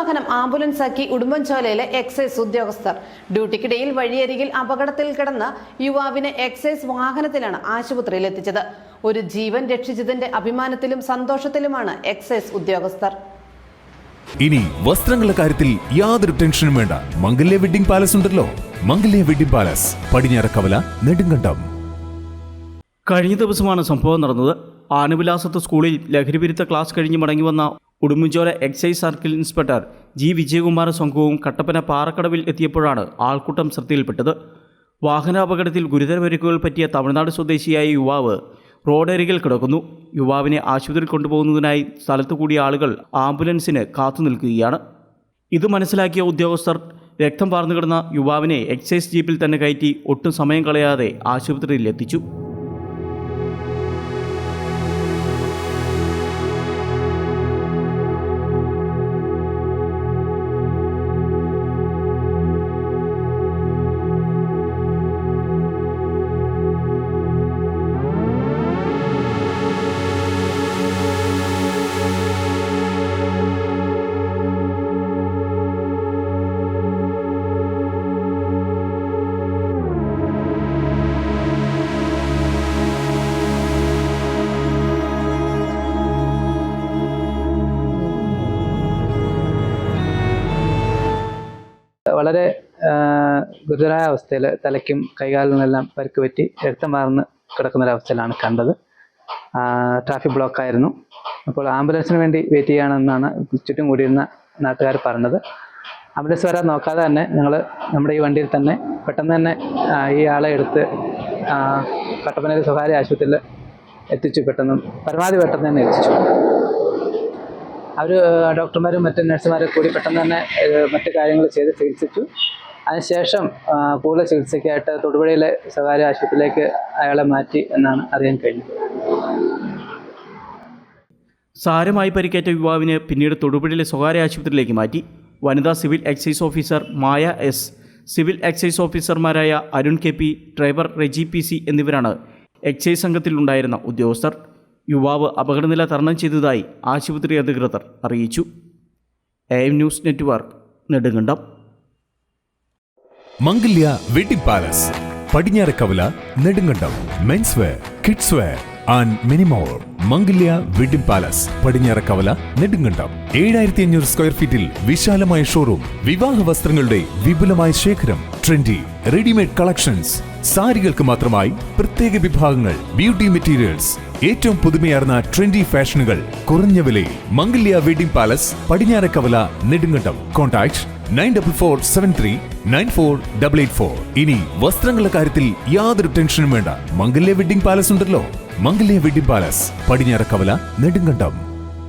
വാഹനം ആംബുലൻസാക്കി ഉടുമ്പൻചോലയിലെ എക്സൈസ് ഉദ്യോഗസ്ഥർ. ഡ്യൂട്ടിക്കിടയിൽ വഴിയരികിൽ അപകടത്തിൽ കിടന്ന യുവാവിനെ എക്സൈസ് വാഹനത്തിലാണ് ആശുപത്രിയിൽ എത്തിച്ചത്. ഒരു ജീവൻ രക്ഷിച്ചതിന്റെ അഭിമാനത്തിലും സന്തോഷത്തിലുമാണ് എക്സൈസ് ഉദ്യോഗസ്ഥർ. ഇനി വസ്ത്രങ്ങളുടെ കാര്യത്തിൽ യാതൊരു ടെൻഷനും വേണ്ട. മംഗല്യ വെഡിംഗ് പാലസ് ഉണ്ടല്ലോ. Mangalya wedding palace Padinjarakavala Nedumkandam. കഴിഞ്ഞ ദിവസമാണ് സംഭവം നടന്നത്. ആനവിലാസത്ത് സ്കൂളിൽ ലഹരിവിരുദ്ധ ക്ലാസ് കഴിഞ്ഞ് മടങ്ങി വന്ന Udumbanchola excise circle inspector G Vijayakumar സംഘവും കട്ടപ്പന പാറക്കടവിൽ എത്തിയപ്പോഴാണ് ആൾക്കൂട്ടം ശ്രദ്ധയിൽപ്പെട്ടത്. വാഹനാപകടത്തിൽ ഗുരുതര പരിക്കുകൾ പറ്റിയ തമിഴ്നാട് സ്വദേശിയായ യുവാവ് റോഡരികിൽ കിടക്കുന്നു. യുവാവിനെ ആശുപത്രിയിൽ കൊണ്ടുപോകുന്നതിനായി സ്ഥലത്തു കൂടിയ ആളുകൾ ആംബുലൻസിന് കാത്തു നിൽക്കുകയാണ്. ഇത് മനസ്സിലാക്കിയ ഉദ്യോഗസ്ഥർ രക്തം പാർന്നു കിടന്ന യുവാവിനെ എക്സൈസ് ജീപ്പിൽ തന്നെ കയറ്റി ഒട്ടും സമയം കളയാതെ ആശുപത്രിയിൽ എത്തിച്ചു. വളരെ ഗുരുതരായ അവസ്ഥയിൽ തലയ്ക്കും കൈകാലിനെല്ലാം പരിക്ക് പറ്റി രക്തം വാർന്ന് കിടക്കുന്നൊരവസ്ഥയിലാണ് കണ്ടത്. ട്രാഫിക് ബ്ലോക്ക് ആയിരുന്നു. അപ്പോൾ ആംബുലൻസിന് വേണ്ടി വെയിറ്റ് ചെയ്യുകയാണെന്നാണ് ചുറ്റും കൂടിയിരുന്ന നാട്ടുകാർ പറഞ്ഞത്. ആംബുലൻസ് വരാൻ നോക്കാതെ തന്നെ ഞങ്ങൾ നമ്മുടെ ഈ വണ്ടിയിൽ തന്നെ പെട്ടെന്ന് തന്നെ ഈ ആളെ എടുത്ത് കട്ടപ്പനയിൽ സ്വകാര്യ ആശുപത്രിയിൽ എത്തിച്ചു. പെട്ടെന്ന് പരമാവധി പെട്ടെന്ന് തന്നെ എത്തിച്ചു. അവർ ഡോക്ടർമാരും മറ്റ് നഴ്സുമാരും കൂടി പെട്ടെന്ന് തന്നെ മറ്റു കാര്യങ്ങൾ ചെയ്ത് ചികിത്സിച്ചു. അതിനുശേഷം കൂടുതൽ ചികിത്സയ്ക്കായിട്ട് തൊടുപുഴയിലെ സ്വകാര്യ ആശുപത്രിയിലേക്ക് അയാളെ മാറ്റി എന്നാണ് അറിയാൻ കഴിഞ്ഞത്. സാരമായി പരിക്കേറ്റ യുവാവിന് പിന്നീട് തൊടുപുഴയിലെ സ്വകാര്യ ആശുപത്രിയിലേക്ക് മാറ്റി. വനിതാ civil excise officer Maya S civil excise ഓഫീസർമാരായ Arun K P driver Reji P C എന്നിവരാണ് എക്സൈസ് സംഘത്തിലുണ്ടായിരുന്ന ഉദ്യോഗസ്ഥർ. യുവാവ് അപകടനില തരണം ചെയ്തതായി ആശുപത്രി അധികൃതർ അറിയിച്ചു. A news network Nedumkandam. Mangalya wedding palace Padinjarakavala Nedumkandam. Men's wear kids wear and മിനിമോർ Mangalya wedding palace Padinjarakkavala Nedumkandam. ഏഴായിരത്തി അഞ്ഞൂറ് സ്ക്വയർ ഫീറ്റിൽ വിശാലമായ ഷോറൂം വിവാഹ വസ്ത്രങ്ങളുടെ വിപുലമായ ശേഖരം ട്രെൻഡി റെഡിമെയ്ഡ് കളക്ഷൻസ് സാരികൾക്ക് മാത്രമായി പ്രത്യേക വിഭാഗങ്ങൾ ബ്യൂട്ടി മെറ്റീരിയൽസ് ഏറ്റവും പുതുമയാർന്ന ട്രെൻഡി ഫാഷനുകൾ കുറഞ്ഞ വിലയിൽ Mangalya wedding palace Padinjarakkavala Nedumkandam. Contact nine double four seven three nine four double eight four ഇനി വസ്ത്രങ്ങളുടെ കാര്യത്തിൽ യാതൊരു ടെൻഷനും വേണ്ട. മംഗല്യ വെഡിംഗ് പാലസ് ഉണ്ടല്ലോ. Mangalya wedding palace Padinjarakavala Nedumkandam.